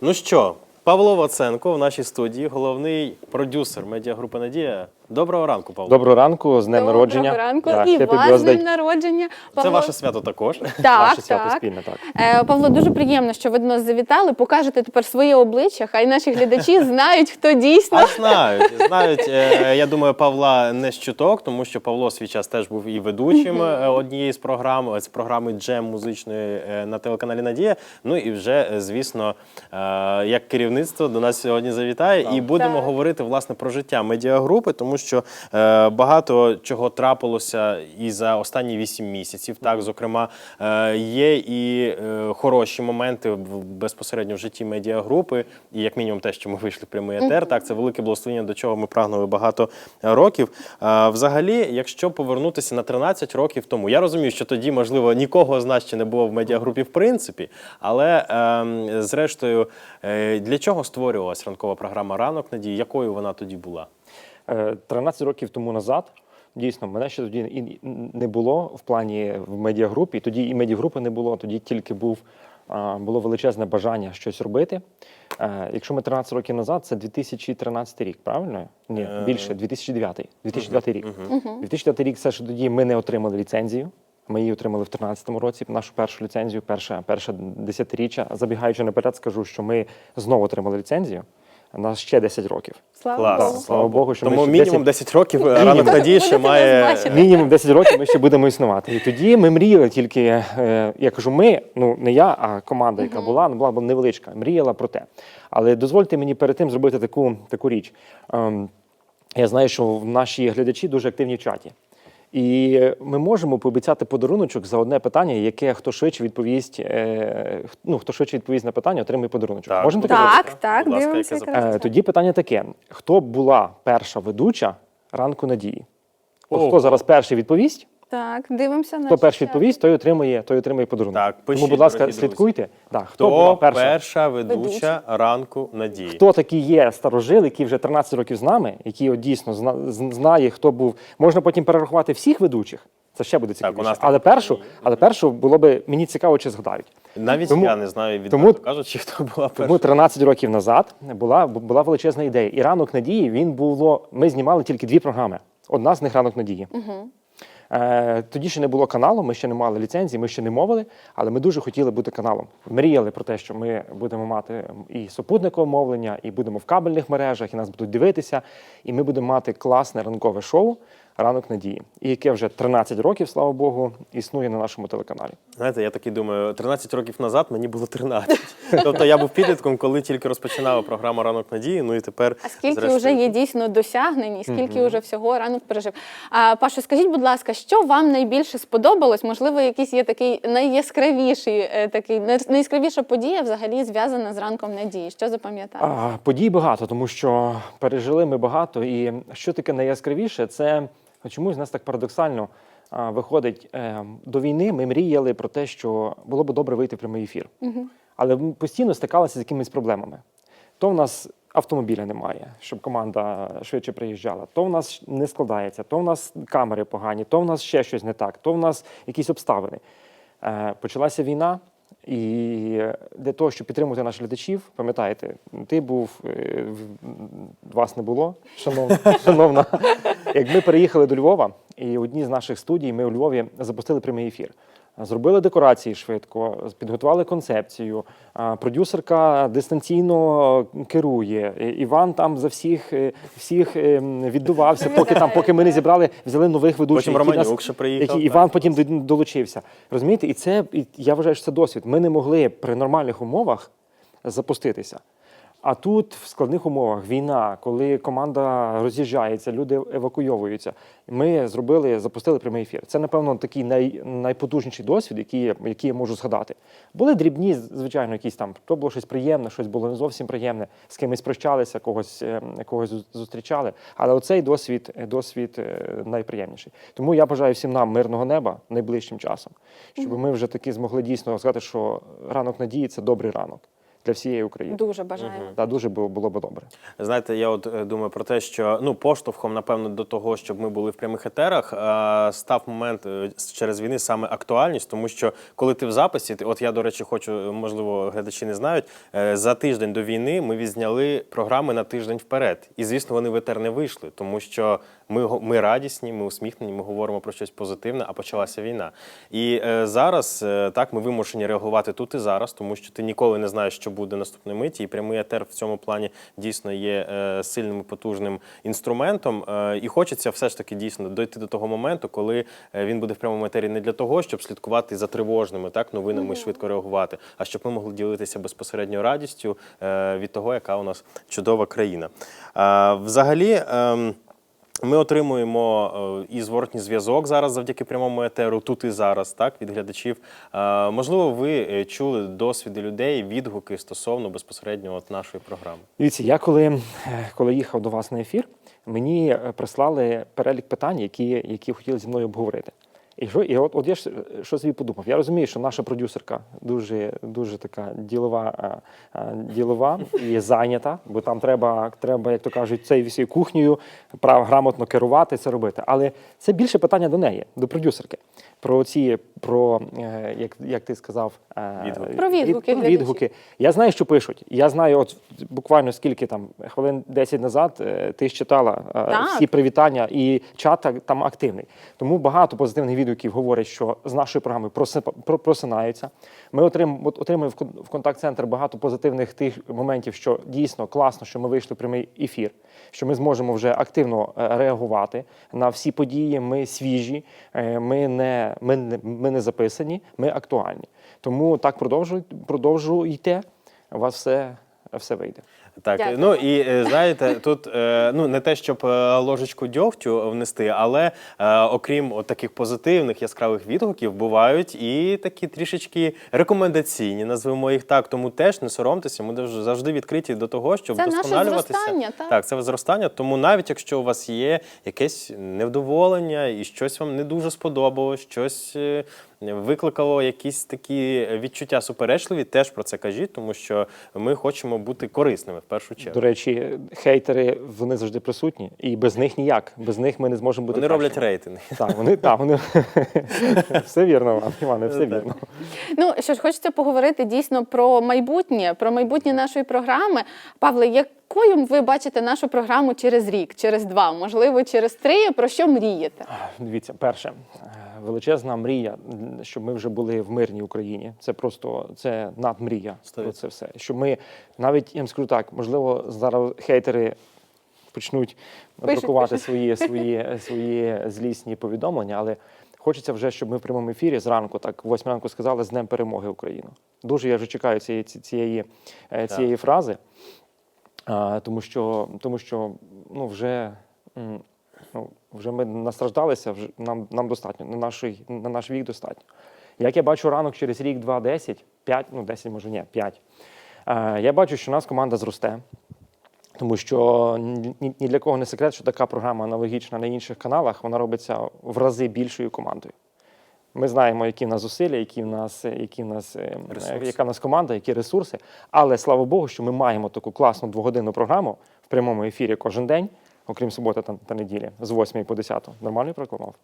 Ну що, Павло Ваценко в нашій студії, головний продюсер медіагрупи Надія. Доброго ранку, Павло. Доброго ранку, з днем Доброго народження. ранку Да, і happy вас з днем народження. Це Павло. ваше свято також. Так, Ваше свято так. спільне, так. Е, Павло, дуже приємно, що ви до нас завітали. Покажете тепер своє обличчя, хай наші глядачі знають, хто дійсно. А знають, знають. Е, Я думаю, Павла не з чуток, тому що Павло свій час теж був і ведучим е, однієї з програм, е, з програми Джем музичної е, на телеканалі Надія. Ну і вже, е, звісно, е, як керівництво до нас сьогодні завітає, і будемо Так. говорити власне про життя медіагрупи, тому що е, багато чого трапилося і за останні вісім місяців. Так, зокрема, е, є і е, хороші моменти в- безпосередньо в житті медіагрупи, і як мінімум те, що ми вийшли в прямий етер. Так, це велике благословення, до чого ми прагнули багато е, років. Е, Взагалі, якщо повернутися на 13 років тому, я розумію, що тоді, можливо, нікого з нас ще не було в медіагрупі в принципі, але ем, зрештою, е, для чого створювалася ранкова програма Ранок Надії? Якою вона тоді була? Е, 13 років тому назад. Дійсно, мене ще тоді і не було в плані в медіагрупі. Тоді і медіагрупи не було. Тоді тільки був було величезне бажання щось робити. Е, Якщо ми 13 років назад, це 2013 рік, правильно? Ні, Е, більше 2009. 2009 рік. 2009 рік це що тоді ми не отримали ліцензію. Ми її отримали в 2013 році. Нашу першу ліцензію, перше, перше десятиріччя. Забігаючи наперед, скажу, що ми знову отримали ліцензію. На ще 10 років. Слава Клас, Богу. слава Богу, що ми тому ще мінімум 10 10 років ранок Надії ще Будете має. Мінімум 10 років ми ще будемо існувати. І тоді ми мріяли тільки, е, я кажу, ми, ну не я, а команда, яка була, ну, була б невеличка, мріяла про те. Але дозвольте мені перед тим зробити таку, таку річ. Ем, я знаю, що в наші глядачі дуже активні в чаті. І ми можемо пообіцяти подаруночок за одне питання, яке хто швидше відповість, е, ну, хто швидше відповість на питання, отримує подаруночок. Так, Можемо таке ласка. Так, так, Будь ласка, дивимося яке якраз. Е, Тоді питання таке: хто була перша ведуча ранку надії? От Ого. хто зараз перший відповість? Так, дивимося на Хто перший відповість, той отримує, той отримує подарунок. Так, пишіть, Тому, будь ласка, дорогі друзі. слідкуйте. Так, хто, Хто була перша? перша ведуча Ведуча. ранку Надії? Хто такий є старожил, який вже 13 років з нами, який от дійсно зна- з- знає, хто був. Можна потім перерахувати всіх ведучих. Це ще буде цікавіше. у нас але першу, але першу було би мені цікаво, чи згадають. Навіть Тому- я не знаю відверто тому- кажучи, хто була перша. Тому 13 років назад була, була величезна ідея. І ранок надії він було. Ми знімали тільки дві програми. Одна з них ранок надії. Е, тоді ще не було каналу, ми ще не мали ліцензії, ми ще не мовили, але ми дуже хотіли бути каналом. Мріяли про те, що ми будемо мати і супутникове мовлення, і будемо в кабельних мережах, і нас будуть дивитися. І ми будемо мати класне ранкове шоу Ранок надії, і яке вже 13 років, слава Богу, існує на нашому телеканалі. Знаєте, я такий думаю, 13 років назад мені було 13. Тобто я був підлітком, коли тільки розпочинала програма Ранок Надії. Ну і тепер А скільки зрештою, вже є дійсно досягнень, і скільки вже всього ранок пережив. А, Пашу, скажіть, будь ласка, що вам найбільше сподобалось? Можливо, якийсь є такий найяскравіший, е, такий най- найяскравіша подія взагалі зв'язана з ранком надії. Що запам'ятали? Подій багато, тому що пережили ми багато. І що таке найяскравіше, це чомусь в нас так парадоксально а, виходить. Е, до війни ми мріяли про те, що було б добре вийти в прямий ефір. Але ми постійно стикалися з якимись проблемами. То в нас автомобіля немає, щоб команда швидше приїжджала, то в нас не складається, то в нас камери погані, то в нас ще щось не так, то в нас якісь обставини. Е, почалася війна, і для того, щоб підтримувати наших глядачів, пам'ятаєте, ти був, е, вас не було, шановна. шановна. Як ми переїхали до Львова, і одні з наших студій, ми у Львові запустили прямий ефір. Зробили декорації швидко, підготували концепцію. а, Продюсерка дистанційно керує. Іван там за всіх, е, всіх е, віддувався, поки там, поки ми не зібрали, взяли нових ведучих. Потім які Романюк нас- приїхав, які так. Іван потім долучився. Розумієте, і це і я вважаю, що це досвід. Ми не могли при нормальних умовах запуститися. А тут в складних умовах війна, коли команда роз'їжджається, люди евакуйовуються. Ми зробили, запустили прямий ефір. Це, напевно, такий най, найпотужніший досвід, який, я- який я можу згадати. Були дрібні, звичайно, якісь там. То було щось приємне, щось було не зовсім приємне, з кимось прощалися, когось, е, когось зустрічали. Але оцей досвід, досвід е, найприємніший. Тому я бажаю всім нам мирного неба найближчим часом, щоб ми вже таки змогли дійсно сказати, що ранок надії це добрий ранок. Для всієї України. Дуже бажаємо. Та дуже було, було б добре. Знаєте, я от е, думаю про те, що ну поштовхом, напевно, до того, щоб ми були в прямих етерах, е, став момент е, через війни саме актуальність, тому що коли ти в записі, ти- от я до речі, хочу, можливо, глядачі не знають. За тиждень до війни ми відзняли програми на тиждень вперед, і звісно, вони в етер не вийшли, тому що ми ми радісні, ми усміхнені, ми говоримо про щось позитивне, а почалася війна. І е, зараз е, так ми вимушені реагувати тут і зараз, тому що ти ніколи не знаєш, що буде наступної миті. І прямий етер в цьому плані дійсно є е, сильним і потужним інструментом. Е, і хочеться все ж таки дійсно дойти до того моменту, коли е, він буде в прямому етері не для того, щоб слідкувати за тривожними так новинами і швидко реагувати, а щоб ми могли ділитися безпосередньо радістю е, від того, яка у нас чудова країна. Е, взагалі. ем, ми отримуємо е, і зворотній зв'язок зараз завдяки прямому етеру, тут і зараз, так, від глядачів. Е, Можливо, ви е, чули досвіди людей, відгуки стосовно безпосередньо от нашої програми. Дивіться, я коли, коли їхав до вас на ефір, мені прислали перелік питань, які, які хотіли зі мною обговорити. І що, і от, от я ж е, що собі подумав. Я розумію, що наша продюсерка дуже, дуже така ділова, е, е, ділова і зайнята, бо там треба, треба, як то кажуть, цією всією кухнею прав грамотно керувати, це робити. Але це більше питання до неї, до продюсерки. Про ці, про е, як, як ти сказав, е, Відгуки. Про відгуки від- відгуки. Я знаю, що пишуть. Я знаю, от буквально скільки там хвилин 10 назад е, ти ж читала е, Так. всі привітання, і чат там активний. Тому багато позитивних відгуків говорять, що з нашої програми просинаються. Ми отрим, от отримуємо в кон- в контакт-центр багато позитивних тих моментів, що дійсно класно, що ми вийшли в прямий ефір, що ми зможемо вже активно е, реагувати на всі події. Ми свіжі, е, ми не, ми, не- ми не записані, ми актуальні. Тому так продовжуй, продовжуйте, у вас все, все вийде. Так, Дякую. ну і е, знаєте, тут е, ну не те, щоб е, ложечку дьогтю внести, але окрім от таких позитивних яскравих відгуків, бувають і такі трішечки рекомендаційні, назвемо їх так. Тому теж не соромтеся, ми завжди відкриті до того, щоб Це наше зростання, так. так, це зростання. Тому навіть якщо у вас є якесь невдоволення і щось вам не дуже сподобалось, щось викликало якісь такі відчуття суперечливі, теж про це кажіть, тому що ми хочемо бути корисними першу чергу. До речі, хейтери вони завжди присутні, і без них ніяк. Без них ми не зможемо бути. Вони роблять рейтинги. Так, вони так, вони все вірно вам, Іване, все вірно. Ну що ж, хочеться поговорити дійсно про майбутнє, про майбутнє нашої програми. Павле, якою ви бачите нашу програму через рік, через два, можливо, через три? Про що мрієте? Дивіться, перше, величезна мрія, щоб ми вже були в мирній Україні. Це просто це надмрія. Про це все. Щоб ми навіть я вам скажу так, можливо, зараз хейтери почнуть Пишуть, друкувати пишуть. свої, свої, свої злісні повідомлення, але хочеться вже, щоб ми в прямому ефірі зранку, так, в 8 ранку сказали з Днем перемоги Україну. Дуже я вже чекаю цієї, цієї, е, цієї фрази. Тому що, тому що ну, вже, ну, вже ми настраждалися, вже нам, нам достатньо, на, нашій, на наш вік достатньо. Як я бачу ранок через рік, два, 10, 5, ну 10, може ні, 5. Е, я бачу, що у нас команда зросте. Тому що ні, для кого не секрет, що така програма аналогічна на інших каналах, вона робиться в рази більшою командою. Ми знаємо, які в нас зусилля, які в нас, які в нас, е, Ресурси. яка в нас команда, які ресурси. Але слава Богу, що ми маємо таку класну двогодинну програму в прямому ефірі кожен день, окрім суботи та, та неділі, з 8 по 10. Нормально я прокламав?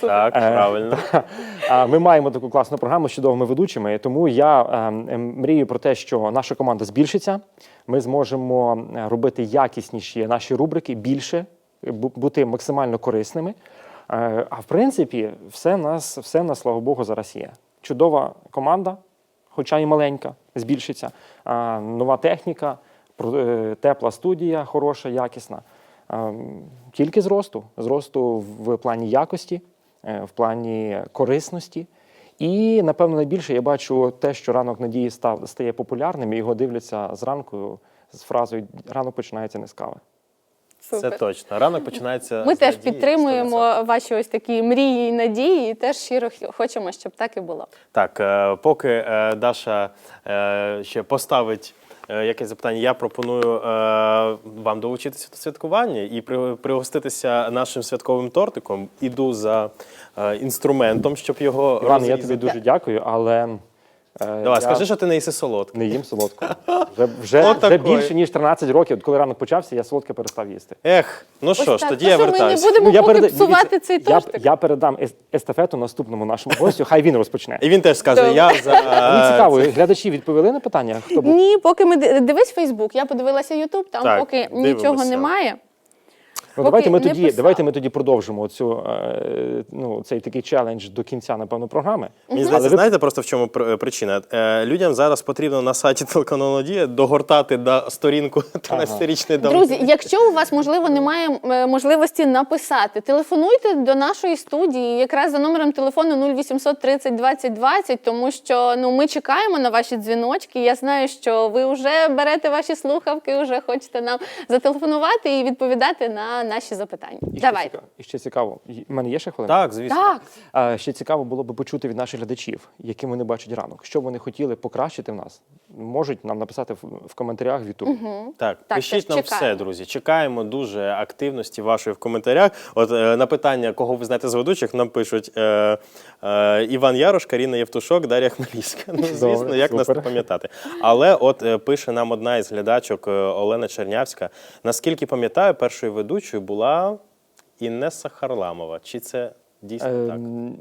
Так, Е, правильно. А, Ми маємо таку класну програму з чудовими ведучими, тому я ем, ем, мрію про те, що наша команда збільшиться. Ми зможемо е, робити якісніші наші рубрики більше, бути максимально корисними. Е, А в принципі, все нас, все нас, слава Богу, зараз є. Чудова команда, хоча і маленька, збільшиться. Нова техніка, про- тепла студія, хороша, якісна. Тільки зросту. Зросту в плані якості, е, в плані корисності. І, напевно, найбільше я бачу те, що ранок надії став, стає популярним, і його дивляться зранку з фразою Ранок починається не з кави. Це точно. Ранок починається. Ми з теж надії, підтримуємо 100%. ваші ось такі мрії і надії, і теж щиро хочемо, щоб так і було. Так, е, поки е, Даша ще поставить якесь запитання, я пропоную е, вам долучитися до святкування і при- пригоститися нашим святковим тортиком. Іду за е, інструментом, щоб його Іван, я розрізати. тобі дуже дякую, але Е, Давай, я скажи, що ти не їси солодке. не їм солодко. Вже, вже, От вже більше ніж 13 років, от коли ранок почався, я солодке перестав їсти. Ех, ну що ж, тоді То я ми не вертаюся. будемо поки переда- псувати дивіться, цей я, тортик. я передам ес- естафету наступному нашому гостю, хай він розпочне. І він теж скаже: Добре. я за Мені цікаво, глядачі відповіли на питання, хто був? Ні, поки ми ди- дивись Фейсбук, я подивилася Ютуб, там Так, поки дивимося. нічого немає. Ну, давайте ми тоді, писали. давайте ми тоді продовжимо цю, е, ну, цей такий челендж до кінця, напевно, програми. Мені здається, ви- знаєте просто в чому пр- причина? Е, людям зараз потрібно на сайті телеканалу Надія догортати до сторінку 13-річної давнини. Друзі, якщо у вас можливо немає е, можливості написати, телефонуйте до нашої студії якраз за номером телефону 0800 30 20 20, тому що ну ми чекаємо на ваші дзвіночки. Я знаю, що ви вже берете ваші слухавки, вже хочете нам зателефонувати і відповідати на наші запитання. І ще цікаво- І ще цікаво. У мене є ще хвилина? Так, звісно. Так, А, ще цікаво було би почути від наших глядачів, яким вони бачать ранок, що вони хотіли покращити в нас. Можуть нам написати в, в коментарях в YouTube. Так, Так, пишіть нам чекаємо. все, друзі. Чекаємо дуже активності вашої в коментарях. От е, на питання, кого ви знаєте з ведучих, нам пишуть е, е, Іван Ярош, Каріна Євтушок, Дар'я Хмелівська. Ну, звісно, Добре, як нас не пам'ятати. Але от е, пише нам одна із глядачок е, Олена Чернявська. Наскільки пам'ятаю, першою ведучою була Інеса Харламова. Чи це дійсно Е, так?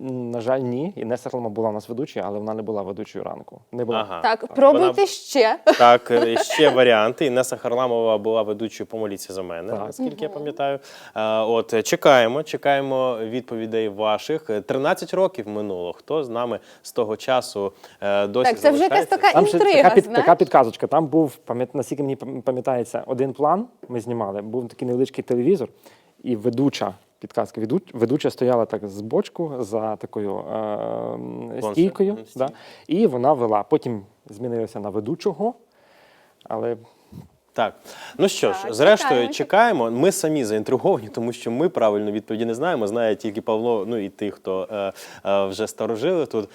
на жаль, ні. Інеса Харлама була у нас ведучою, але вона не була ведучою ранку. Не була. Ага. так, пробуйте Вона- ще. Так, е, ще варіанти. Інеса Харламова була ведучою «Помоліться за мене, Так. наскільки я пам'ятаю. Е, От е, чекаємо, чекаємо відповідей ваших. Е, 13 років минуло. Хто з нами з того часу е, досі Так, це вже якась залишається? така Там ще інтрига. така, під, знаєш? така підказочка. Там був, пам'ят, наскільки мені пам- пам'ятається, один план ми знімали. Був такий невеличкий телевізор, і ведуча. Підказка. Веду- ведуча стояла так з бочку за такою е, стійкою, да, і вона вела. Потім змінилася на ведучого, але Так, ну що ж, Так, зрештою, чекаємо. чекаємо. Ми самі заінтриговані, тому що ми правильно відповіді не знаємо. Знає тільки Павло, ну і ті, хто е, е, вже старожили тут. Е,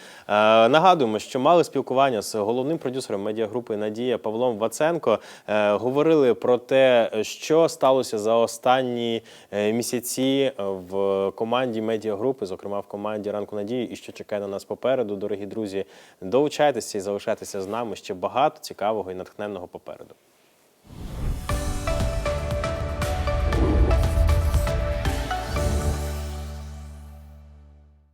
нагадуємо, що мали спілкування з головним продюсером медіагрупи Надія Павлом Ваценко. Е, говорили про те, що сталося за останні е, місяці в команді медіагрупи, зокрема в команді ранку надії, і що чекає на нас попереду. Дорогі друзі, долучайтеся і залишайтеся з нами ще багато цікавого і натхненного попереду.